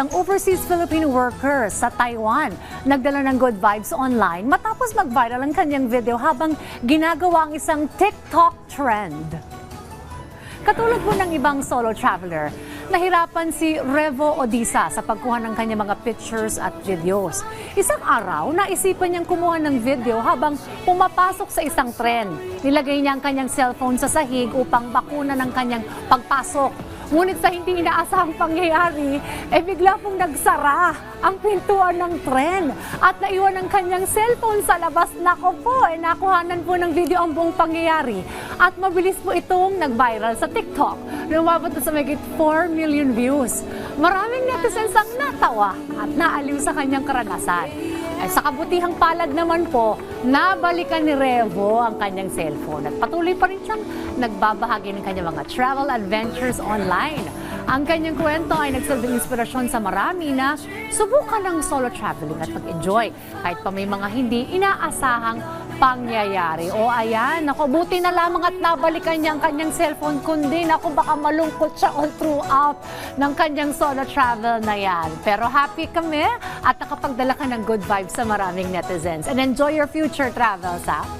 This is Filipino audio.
isang overseas Filipino worker sa Taiwan. Nagdala ng good vibes online matapos mag-viral ang kanyang video habang ginagawa ang isang TikTok trend. Katulad po ng ibang solo traveler, nahirapan si Revo Odisa sa pagkuha ng kanyang mga pictures at videos. Isang araw, naisipan niyang kumuha ng video habang pumapasok sa isang tren. Nilagay niya ang kanyang cellphone sa sahig upang bakuna ng kanyang pagpasok. Ngunit sa hindi inaasahang pangyayari, eh bigla pong nagsara ang pintuan ng tren at naiwan ang kanyang cellphone sa labas. Nako po, eh nakuhanan po ng video ang buong pangyayari. At mabilis po itong nag-viral sa TikTok. Lumabot na sa megit 4 million views. Maraming netizens ang natawa at naaliw sa kanyang karanasan. Ay, sa kabutihang palad naman po, nabalikan ni Revo ang kanyang cellphone at patuloy pa rin siyang nagbabahagi ng kanyang mga travel adventures online. Ang kanyang kwento ay nagsilbing inspirasyon sa marami na subukan ng solo traveling at mag-enjoy kahit pa may mga hindi inaasahang pangyayari. O ayan, ako buti na lamang at nabalikan niya ang kanyang cellphone kundi naku baka malungkot siya all throughout ng kanyang solo travel na yan. Pero happy kami at nakapagdala ka ng good vibes sa maraming netizens. And enjoy your future travels ha.